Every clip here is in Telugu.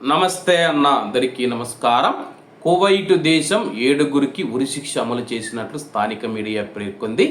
నమస్తే అన్న అందరికీ నమస్కారం. కువైట్ దేశం ఏడుగురికి ఉరిశిక్ష అమలు చేసినట్లు స్థానిక మీడియా పేర్కొంది.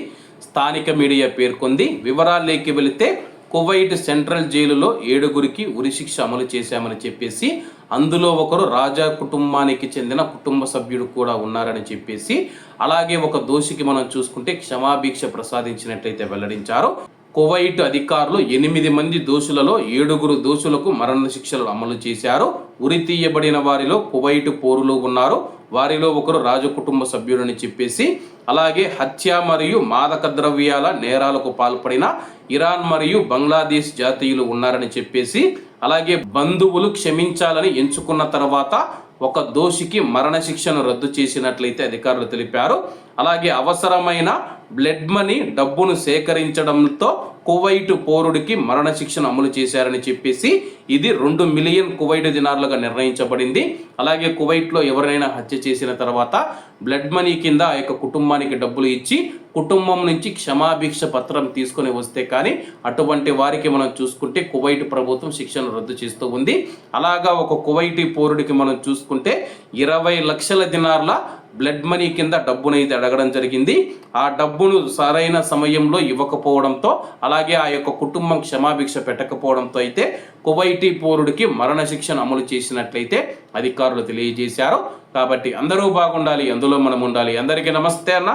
స్థానిక మీడియా పేర్కొంది. వివరాల్లోకి వెళితే కువైట్ సెంట్రల్ జైలులో ఏడుగురికి ఉరిశిక్ష అమలు చేశామని చెప్పేసి అందులో ఒకరు రాజా కుటుంబానికి చెందిన కుటుంబ సభ్యుడు కూడా ఉన్నారని చెప్పేసి అలాగే ఒక దోషికి మనం చూసుకుంటే క్షమాభిక్ష ప్రసాదించినట్లయితే వెల్లడించారు. కువైట్ అధికారులు ఎనిమిది మంది దోషులలో ఏడుగురు దోషులకు మరణశిక్షలు అమలు చేశారు. ఉరి తీయబడిన వారిలో కువైట్ పోరులు ఉన్నారు. వారిలో ఒకరు రాజకుటుంబ సభ్యుడని చెప్పేసి అలాగే హత్య మరియు మాదక ద్రవ్యాల నేరాలకు పాల్పడిన ఇరాన్ మరియు బంగ్లాదేశ్ జాతీయులు ఉన్నారని చెప్పేసి అలాగే బంధువులు క్షమించాలని ఎంచుకున్న తర్వాత ఒక దోషికి మరణశిక్షను రద్దు చేసినట్లయితే అధికారులు తెలిపారు. అలాగే అవసరమైన బ్లడ్ మనీ డబ్బును సేకరించడంతో కువైట్ పౌరుడికి మరణశిక్షను అమలు చేశారని చెప్పేసి ఇది రెండు మిలియన్ కువైట్ దినార్లుగా నిర్ణయించబడింది. అలాగే కువైట్లో ఎవరైనా హత్య చేసిన తర్వాత బ్లడ్ మనీ కింద ఆ యొక్క కుటుంబానికి డబ్బులు ఇచ్చి కుటుంబం నుంచి క్షమాభిక్ష పత్రం తీసుకొని వస్తే కానీ అటువంటి వారికి మనం చూసుకుంటే కువైట్ ప్రభుత్వం శిక్షను రద్దు చేస్తూ ఉంది. అలాగా ఒక కువైటీ పౌరుడికి మనం చూసుకుంటే ఇరవై లక్షల దినార్ల బ్లడ్ మనీ కింద డబ్బునైతే అడగడం జరిగింది. ఆ డబ్బును సరైన సమయంలో ఇవ్వకపోవడంతో అలాగే ఆ యొక్క కుటుంబం క్షమాభిక్ష పెట్టకపోవడంతో అయితే కువైటీ పౌరుడికి మరణశిక్షను అమలు చేసినట్లయితే అధికారులు తెలియజేశారు. కాబట్టి అందరూ బాగుండాలి అందులో మనం ఉండాలి. అందరికీ నమస్తే అన్న.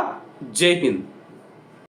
జై హింద్.